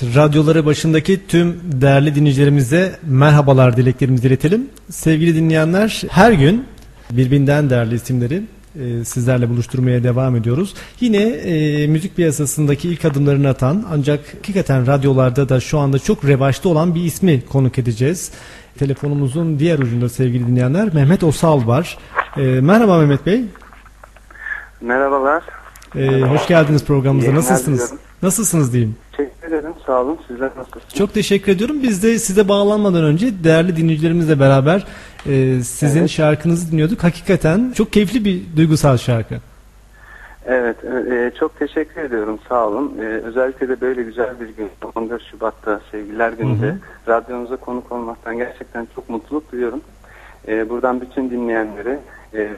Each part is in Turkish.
radyoları başındaki tüm değerli dinleyicilerimize merhabalar dileklerimizi iletelim. Sevgili dinleyenler her gün birbirinden değerli isimleri e, sizlerle buluşturmaya devam ediyoruz. Yine e, müzik piyasasındaki ilk adımlarını atan ancak hakikaten radyolarda da şu anda çok revaçta olan bir ismi konuk edeceğiz. Telefonumuzun diğer ucunda sevgili dinleyenler Mehmet Osal var. E, merhaba Mehmet Bey. Merhabalar. E, hoş geldiniz programımıza. Nasılsınız? Nasılsınız diyeyim. Ederim. Sağ olun. Sizler nasılsınız? Çok teşekkür ediyorum. Biz de size bağlanmadan önce değerli dinleyicilerimizle beraber e, sizin Evet. şarkınızı dinliyorduk. Hakikaten çok keyifli bir duygusal şarkı. Evet. e, çok teşekkür ediyorum. Sağ olun. E, özellikle de böyle güzel bir gün. 14 Şubat'ta Sevgililer Günü'nde Hı radyonuza konuk olmaktan gerçekten çok mutluluk duyuyorum. E, buradan bütün dinleyenlere e,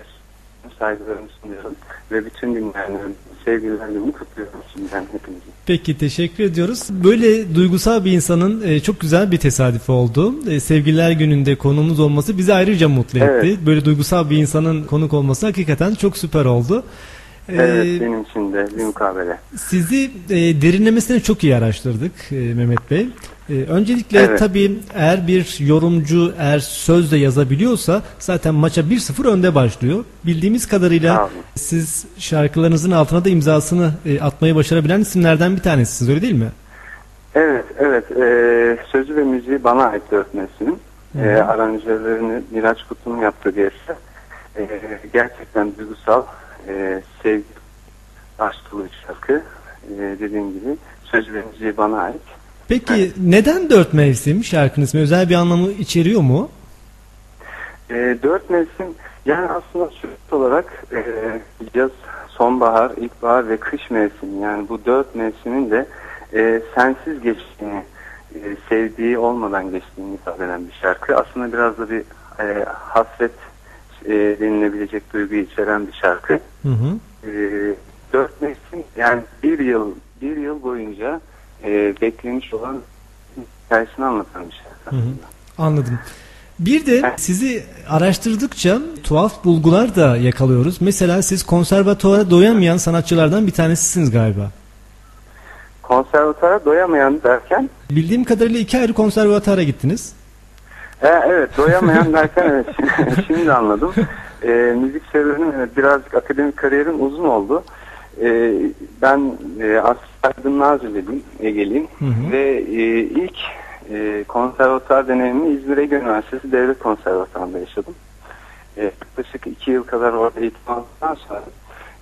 saygılarımı sunuyorum. Ve bütün dinleyenlerin Sevgililer Günü'nü kutluyorum şimdiden hepinizi. Peki teşekkür ediyoruz. Böyle duygusal bir insanın e, çok güzel bir tesadüf oldu. E, Sevgililer gününde konuğumuz olması bizi ayrıca mutlu etti. Evet. Böyle duygusal bir insanın konuk olması hakikaten çok süper oldu. E, Evet. Benim için de bir mukabele. Sizi e, derinlemesine çok iyi araştırdık e, Mehmet Bey. E, öncelikle Evet. tabii eğer bir yorumcu eğer sözle yazabiliyorsa zaten maça 1-0 önde başlıyor. Bildiğimiz kadarıyla siz şarkılarınızın altına da imzasını e, atmayı başarabilen isimlerden bir tanesiniz öyle değil mi? Evet, evet. Ee, sözü ve müziği bana ait. Hı Ee, aranjörlerini Miraç Kutlu'nun yaptığı bir eser. Ee, gerçekten duygusal, e, sevgi, aşklı bir şarkı. Ee, dediğim gibi söz ve müziği bana ait. Peki neden dört mevsim şarkının ismi? Özel bir anlamı içeriyor mu? Ee, dört mevsim yani aslında sürekli olarak e, yaz, sonbahar, ilkbahar ve kış mevsimi yani bu dört mevsimin de e, sensiz geçtiğini, e, sevdiği olmadan geçtiğini ifade eden bir şarkı. Aslında biraz da bir e, hasret e, denilebilecek duyguyu içeren bir şarkı. Hı hı. E, dört mevsim yani bir yıl bir yıl boyunca e, beklemiş olan hikayesini anlatan bir. Hı hı. Anladım. Bir de sizi araştırdıkça tuhaf bulgular da yakalıyoruz. Mesela siz konservatuvara doyamayan sanatçılardan bir tanesisiniz galiba. Konservatuvara doyamayan derken Bildiğim kadarıyla iki ayrı konservatuvara gittiniz. E, evet doyamayan derken evet şimdi anladım. E, müzik serüvenim evet, birazcık akademik kariyerim uzun oldu. E, ben e, Aydın Nazilli'yim, Ege'liyim ve e, ilk e, konservatuar deneyimimi İzmir Ege Üniversitesi Devlet Konservatuarı'nda yaşadım. E, yaklaşık iki yıl kadar orada eğitim aldıktan sonra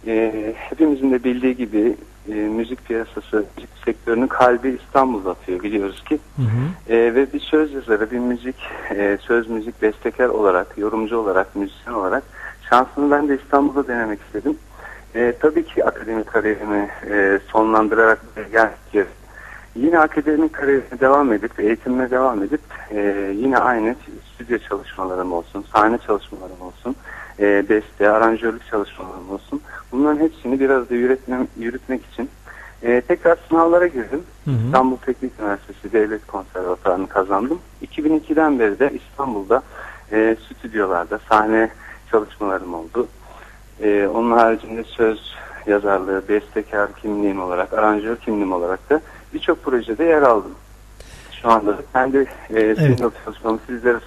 e, hepimizin de bildiği gibi e, müzik piyasası, müzik sektörünün kalbi İstanbul'da atıyor biliyoruz ki. Hı hı. E, ve bir söz yazarı, bir müzik, e, söz müzik bestekar olarak, yorumcu olarak, müzisyen olarak şansını ben de İstanbul'da denemek istedim. E, tabii ki akademik kariyerimi e, sonlandırarak geldik. Yine akademik kariyerime devam edip, eğitimime devam edip e, yine aynı stüdyo çalışmalarım olsun, sahne çalışmalarım olsun, e, beste, aranjörlük çalışmalarım olsun. Bunların hepsini biraz da yürütmem, yürütmek için e, tekrar sınavlara girdim. Hı hı. İstanbul Teknik Üniversitesi Devlet Konservatuarı'nı kazandım. 2002'den beri de İstanbul'da e, stüdyolarda sahne çalışmalarım oldu. E, onun haricinde söz yazarlığı, bestekar kimliğim olarak, aranjör kimliğim olarak da birçok projede yer aldım. Şu anda da kendi e, single çalışmamı sizlere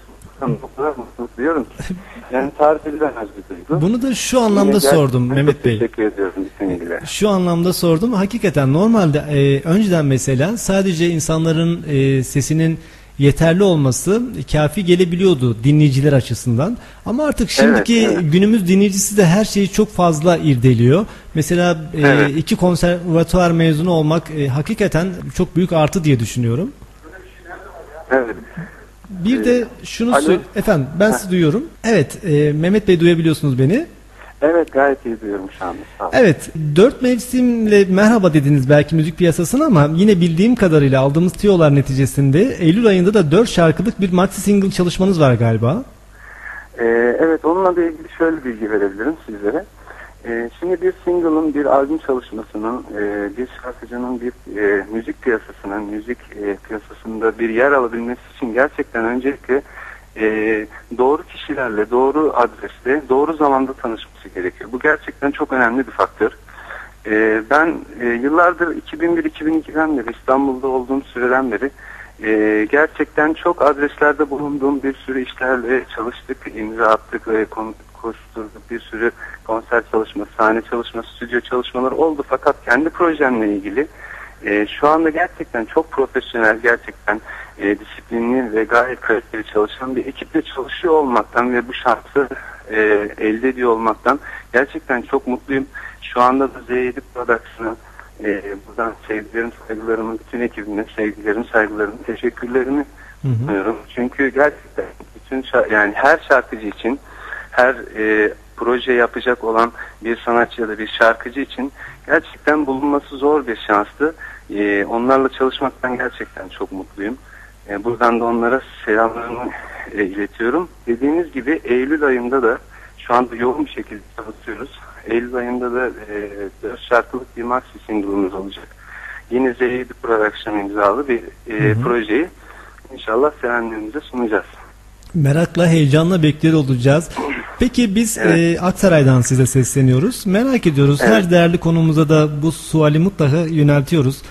ki. Yani tarif edilemez bir duygu. Bunu da şu anlamda Yine sordum Mehmet Bey. Teşekkür ediyorum bütün ilgiler. Şu anlamda sordum. Hakikaten normalde e, önceden mesela sadece insanların e, sesinin yeterli olması kafi gelebiliyordu dinleyiciler açısından. Ama artık şimdiki Evet, evet. günümüz dinleyicisi de her şeyi çok fazla irdeliyor. Mesela e, Evet. iki konservatuvar mezunu olmak e, hakikaten çok büyük artı diye düşünüyorum. Evet. Bir de şunu Alo. sö- efendim ben sizi duyuyorum. Evet e, Mehmet Bey duyabiliyorsunuz beni. Evet gayet iyi duyuyorum şu anda. Sağ olun. Evet, dört mevsimle merhaba dediniz belki müzik piyasasına ama yine bildiğim kadarıyla aldığımız tiyolar neticesinde Eylül ayında da dört şarkılık bir maxi single çalışmanız var galiba. Ee, evet onunla da ilgili şöyle bilgi verebilirim sizlere. Ee, şimdi bir single'ın, bir albüm çalışmasının, e, bir şarkıcının bir e, müzik piyasasının, müzik e, piyasasında bir yer alabilmesi için gerçekten öncelikle e, doğru kişilerle, doğru adresle, doğru zamanda tanışması gerekiyor. Bu gerçekten çok önemli bir faktör. E, ben e, yıllardır 2001-2002'den beri İstanbul'da olduğum süreden beri e, gerçekten çok adreslerde bulunduğum bir sürü işlerle çalıştık, imza attık ve koşturduk. Bir sürü konser çalışması, sahne çalışması, stüdyo çalışmaları oldu. Fakat kendi projemle ilgili e, şu anda gerçekten çok profesyonel, gerçekten e, disiplinli ve gayet kaliteli çalışan bir ekiple çalışıyor olmaktan ve bu şansı e, elde ediyor olmaktan gerçekten çok mutluyum. Şu anda da Z7 Production'a e, buradan sevgilerim, saygılarımı, bütün ekibime sevgilerim, saygılarımı, teşekkürlerimi sunuyorum. Çünkü gerçekten bütün yani her şarkıcı için, her e, proje yapacak olan bir sanatçı ya da bir şarkıcı için gerçekten bulunması zor bir şanstı. E, onlarla çalışmaktan gerçekten çok mutluyum. E, buradan da onlara selamlarımı e, iletiyorum. Dediğiniz gibi Eylül ayında da şu anda yoğun bir şekilde çalışıyoruz. Eylül ayında da e, 4 şarkılık bir maxi single'ımız olacak. Yine Z7 Production imzalı bir e, hı hı. projeyi inşallah sevenlerimize sunacağız. Merakla, heyecanla bekliyor olacağız. Peki biz evet. e, Aksaray'dan size sesleniyoruz. Merak ediyoruz. Evet. Her değerli konumuza da bu suali mutlaka yöneltiyoruz.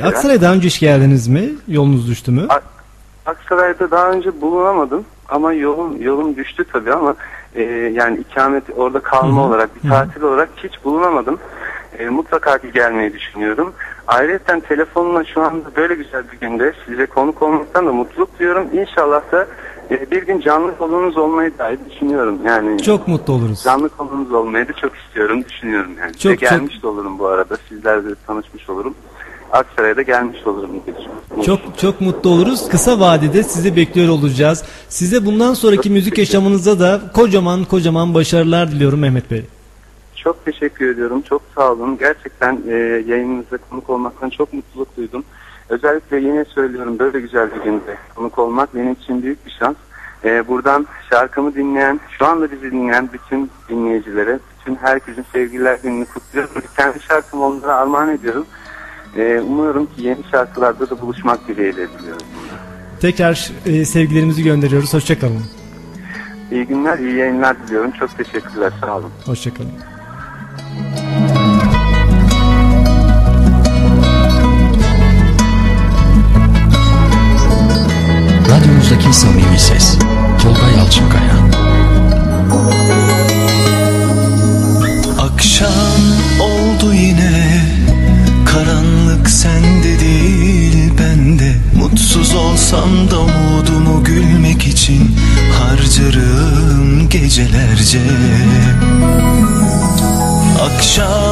Evet. Aksaray'a daha önce hiç geldiniz mi? Yolunuz düştü mü? Aksaray'da daha önce bulunamadım ama yolum yolum düştü tabii ama e, yani ikamet orada kalma Hı-hı. olarak bir tatil Hı-hı. olarak hiç bulunamadım. E, mutlaka ki gelmeyi düşünüyorum. Ayrıca telefonla şu anda böyle güzel bir günde size konuk olmaktan da mutluluk duyuyorum. İnşallah da e, bir gün canlı konuğunuz olmayı dahi düşünüyorum. Yani çok mutlu oluruz. Canlı konuğunuz olmayı da çok istiyorum, düşünüyorum yani. Çok, Ve gelmiş çok... de olurum bu arada. Sizlerle tanışmış olurum. Aksaray'a da gelmiş olurum. Çok çok mutlu oluruz. Kısa vadede sizi bekliyor olacağız. Size bundan sonraki çok müzik yaşamınızda da kocaman kocaman başarılar diliyorum Mehmet Bey. Çok teşekkür ediyorum. Çok sağ olun. Gerçekten e, yayınınızda konuk olmaktan çok mutluluk duydum. Özellikle yine söylüyorum böyle güzel bir günde konuk olmak benim için büyük bir şans. E, buradan şarkımı dinleyen, şu anda bizi dinleyen bütün dinleyicilere, bütün herkesin sevgiler gününü kutluyorum. Kendi şarkımı onlara armağan ediyorum. E, umuyorum ki yeni şarkılarda da buluşmak dileğiyle diliyorum. Tekrar e, sevgilerimizi gönderiyoruz. Hoşçakalın. İyi günler, iyi yayınlar diliyorum. Çok teşekkürler. Sağ olun. Hoşçakalın. Radyomuzdaki samimi ses. Tolga Yalçınkaya. Akşam oldu yine Karanlık sende değil bende Mutsuz olsam da umudumu gülmek için Harcarım gecelerce Akşam